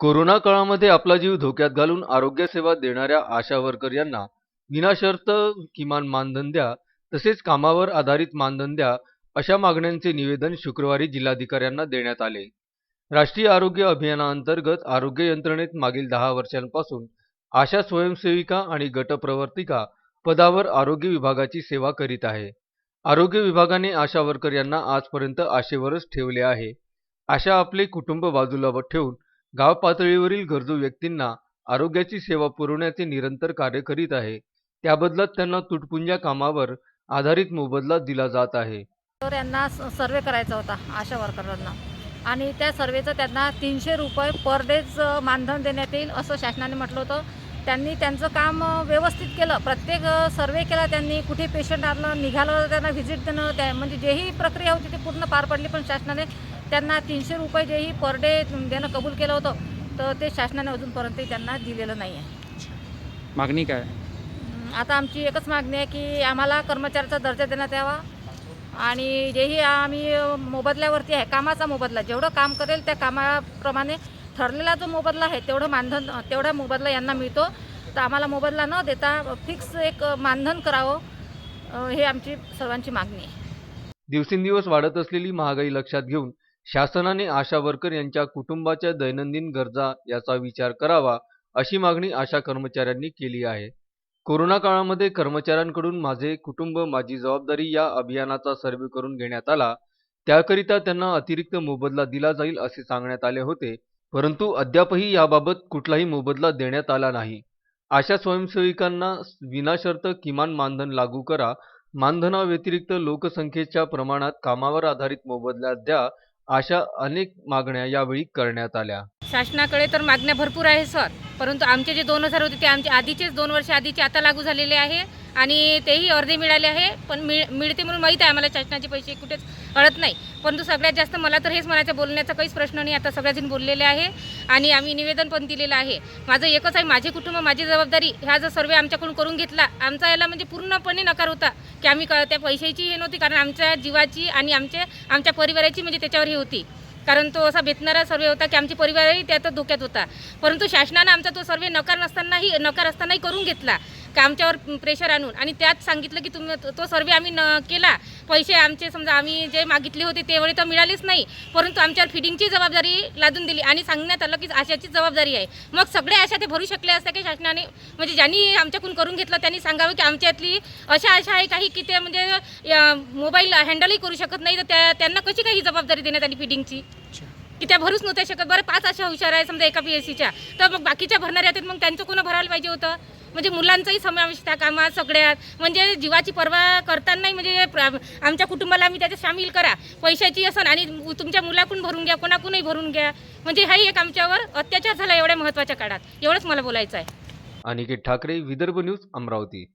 Corona काळामध्ये आपला जीव धोक्यात घालून आरोग्य सेवा देणाऱ्या आशा वर्कर यांना विनाशर्त किमान मानधन द्या तसेच कामावर आधारित मानधन द्या अशा मागण्यांचे निवेदन शुक्रवारी जिल्हाधिकाऱ्यांना देण्यात आले. राष्ट्रीय आरोग्य अभियानाअंतर्गत आरोग्य यंत्रणेत मागील दहा वर्षांपासून आशा स्वयंसेविका आणि गटप्रवर्तिका पदावर आरोग्य विभागाची सेवा करीत आहे. आरोग्य विभागाने आशा वर्कर यांना आजपर्यंत आशेवरच ठेवले आहे. आशा आपले कुटुंब बाजूला ठेवून गाव पातळीवरील गरजू व्यक्तींना आरोग्याची सेवा पुरवण्याचे निरंतर कार्य करीत आहे. त्याबदल्यात त्यांना तुटपुंज्या कामावर आधारित मोबदला दिला जात आहे. तर यांना सर्वे करायचा होता आशा वर्करांना. आणि त्या सर्वेचं त्यांना तीनशे रुपये पर डेज मानधन देण्यात येईल असं शासनाने म्हटलं होतं. त्यांनी त्यांचं काम व्यवस्थित केलं. प्रत्येक सर्वे केला त्यांनी. कुठे पेशंट आणलं निघालं त्यांना व्हिजिट देणं त्या म्हणजे जेही प्रक्रिया होती ती पूर्ण पार पडली पण शासनाने त्यांना तीनशे रुपये जेही पर डे देणं कबूल केलं होतं तर ते शासनाने अजूनपर्यंत त्यांना दिलेलं नाही आहे मागणी काय? हं, आता आमची एकच मागणी आहे की आम्हाला कर्मचाऱ्याचा दर्जा देण्यात यावा. आणि जेही आम्ही मोबदल्यावरती आहे कामाचा मोबदला जेवढं काम करेल त्या कामाप्रमाणे ठरलेला जो मोबदला आहे तेवढं मानधन तेवढा मोबदला यांना मिळतो. तर आम्हाला मोबदला न देता फिक्स एक मानधन करावं हे आमची सर्वांची मागणी आहे. दिवसेंदिवस वाढत असलेली महागाई लक्षात घेऊन शासनाने आशा वर्कर यांच्या कुटुंबाच्या दैनंदिन गरजा याचा विचार करावा अशी मागणी आशा कर्मचाऱ्यांनी केली आहे. कोरोना काळामध्ये कर्मचाऱ्यांकडून माझे कुटुंब माझी जबाबदारी या अभियानाचा सर्वे करून घेण्यात आला. त्याकरिता त्यांना अतिरिक्त मोबदला दिला जाईल असे सांगण्यात आले होते परंतु अद्यापही याबाबत कुठलाही मोबदला देण्यात आला नाही. आशा स्वयंसेविकांना विनाशर्त किमान मानधन लागू करा. मानधनाव्यतिरिक्त लोकसंख्येच्या प्रमाणात कामावर आधारित मोबदला द्या. अशा अनेक मागण्या यावेळी करण्यात आल्या. शासनाकडे तर मागण्या भरपूर आहे सर. परंतु आमचे जे दोन हजार होते ते आमचे आधीचेच दोन वर्ष आधीचे आता लागू झालेले आहे आणि तेही अर्धे मिळाले आहे. पण मिळ मिळते म्हणून माहीत आहे आम्हाला शासनाचे पैसे कुठेच कळत नाही. परंतु सगळ्यात जास्त मला तर हेच म्हणायचं बोलण्याचा काहीच प्रश्न नाही. आता सगळ्याजण बोललेले आहे आणि आम्ही निवेदन पण दिलेलं आहे. माझं एकच आहे माझे कुटुंब माझी जबाबदारी ह्या जो सर्वे आमच्याकडून करून घेतला आमचा याला म्हणजे पूर्णपणे नकार होता की आम्ही त्या पैशाची हे नव्हती कारण आमच्या जीवाची आणि आमच्या आमच्या परिवाराची म्हणजे त्याच्यावर हे होती. कारण तो असा बेतणारा सर्वे होता की आमचे परिवारही त्यात धोक्यात होता. परंतु शासनानं आमचा तो सर्वे नकार नसतानाही नकार असतानाही करून घेतला. का आमच्यावर प्रेशर आणून. आणि त्यात सांगितलं की तुम्ही तो- सर्वे आम्ही न केला. पैसे आमचे समजा आम्ही जे मागितले होते तेवढे तर मिळालेच नाही. परंतु आमच्यावर फिडिंगची जबाबदारी लादून दिली आणि सांगण्यात आलं की आशाची जबाबदारी आहे. मग सगळे आशा ते भरू शकले असते की शासनाने म्हणजे ज्यांनी आमच्याकडून करून घेतलं त्यांनी सांगावं की आमच्यातली अशा आशा आहे काही की ते म्हणजे मोबाईल हँडलही करू शकत नाही. तर त्या त्यांना कशी काही जबाबदारी देण्यात आली फिडिंगची की त्या भरूच नव्हत्या शकत. बरं पाच अशा हुशार आहे समजा एका पी एस सीच्या तर मग बाकीच्या भरणाऱ्या आहेत मग त्यांचं कोणा भरायला पाहिजे होतं? म्हणजे मुलांचाही समावेश त्या कामात सगळ्यात. म्हणजे जीवाची पर्वा करतानाही म्हणजे आमच्या कुटुंबाला आम्ही त्याच्यात सामील करा. पैशाची असन आणि तुमच्या मुलाकडून भरून घ्या कोणाकडूनही भरून घ्या. म्हणजे हाही एक आमच्यावर अत्याचार झाला एवढ्या महत्त्वाच्या काळात. एवढंच मला बोलायचं आहे. अनिकेत ठाकरे विदर्भ न्यूज अमरावती.